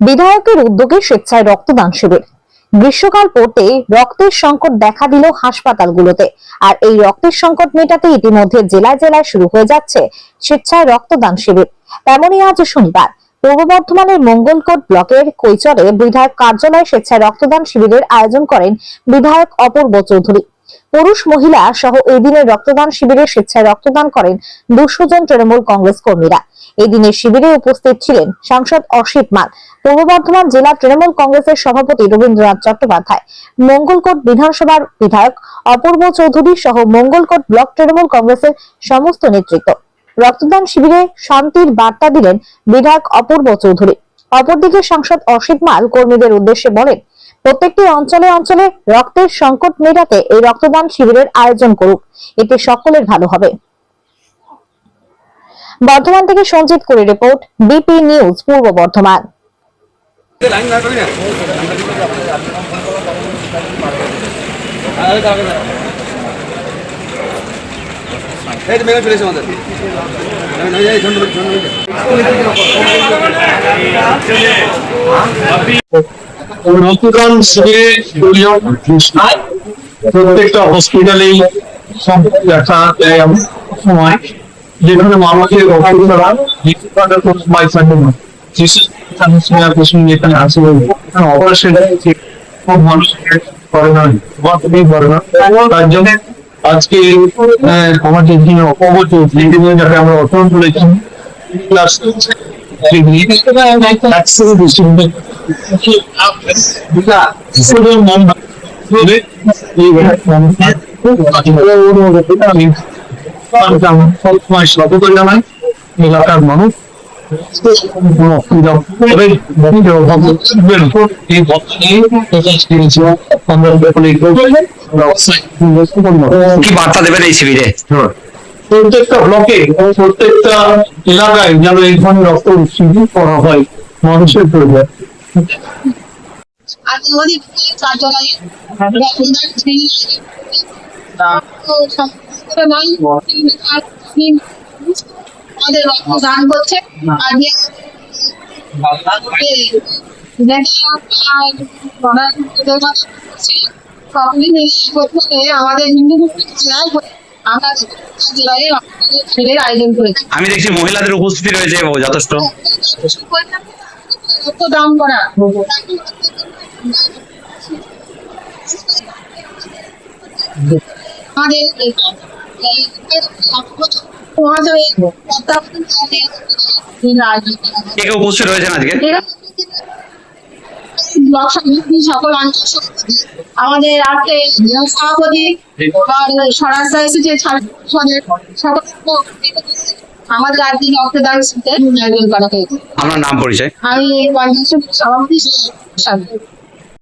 বিধায়কের উদ্যোগে স্বেচ্ছায় রক্তদান শিবির। গ্রীষ্মকাল পড়তে রক্তের সংকট দেখা দিল হাসপাতালগুলোতে। আর এই রক্তের সংকট মেটাতে ইতিমধ্যে জেলায় জেলায় শুরু হয়ে যাচ্ছে স্বেচ্ছায় রক্তদান শিবির। তেমনই আজ শনিবার, পূর্ব বর্ধমানের মঙ্গলকোট ব্লকের কৈচরে বিধায়ক কার্যালয়ে স্বেচ্ছায় রক্তদান শিবিরের আয়োজন করেন বিধায়ক অপূর্ব চৌধুরী। পুরুষ মহিলা সহ এই দিনের রক্তদান শিবিরে স্বেচ্ছায় রক্তদান করেন দুশো জন তৃণমূল কংগ্রেস কর্মীরা। এই দিনের শিবিরে উপস্থিত ছিলেন সাংসদ অসিত মাল, পূর্ব বর্ধমান জেলা তৃণমূল কংগ্রেসের সভাপতি রবীন্দ্রনাথ চট্টোপাধ্যায়, মঙ্গলকোট বিধানসভার বিধায়ক অপূর্ব চৌধুরী সহ মঙ্গলকোট ব্লক তৃণমূল কংগ্রেসের সমস্ত নেতৃত্ব। রক্তদান শিবিরে শান্তির বার্তা দিলেন বিধায়ক অপূর্ব চৌধুরী। অপরদিকে সাংসদ অসিত মাল কর্মীদের উদ্দেশ্যে বলেন প্রত্যেকটি অঞ্চলে অঞ্চলে রক্তের সংকট মেটাতে এই রক্তদান শিবিরের আয়োজন করুক। এতে সকলের ভালো হবে। বর্ধমান থেকে সঞ্জিত করে রিপোর্ট, বিপি নিউজ, পূর্ব বর্ধমান। শিবিরে প্রত্যেকটা হসপিটালেই দেখা দেয় এমন সময় যেখানে মানুষের রক্ত ছাড়া মৃত্যুর কোনো উপায় থাকে না যেসব সিনিয়র পেশেন্ট যেখানে আছে অপারেশন খুব মানুষ করে না আজকে আহ, আমাদের যিনি অপগত যাকে আমরা অর্পণ করেছি প্লাস এলাকার বার্তা দেবেন এই শিবিরে? প্রত্যেকটা ব্লকে প্রত্যেকটা এলাকায় যেন এই ধরনের রক্ত শিবির করা হয়, মানুষের প্রয়োজন। কার্যালয়ে করছে আর সকলে মিলে একত্রে আমাদের হিন্দু জেলায় আমরা আয়োজন করেছি। আমি দেখছি মহিলাদের উপস্থিতি রয়েছে ও যথেষ্ট রক্তদান করা। আমাদের উপস্থিত রয়েছেন আজকে? ব্লক সমিতি সকল অঞ্চল সভাপতি, আমাদের আজকে সকল আমাদের আজকে রক্তদান শিবিরের আয়োজন করা হয়েছে। আমার নাম পরিচয়? আমি পঞ্চায়েত সভাপতি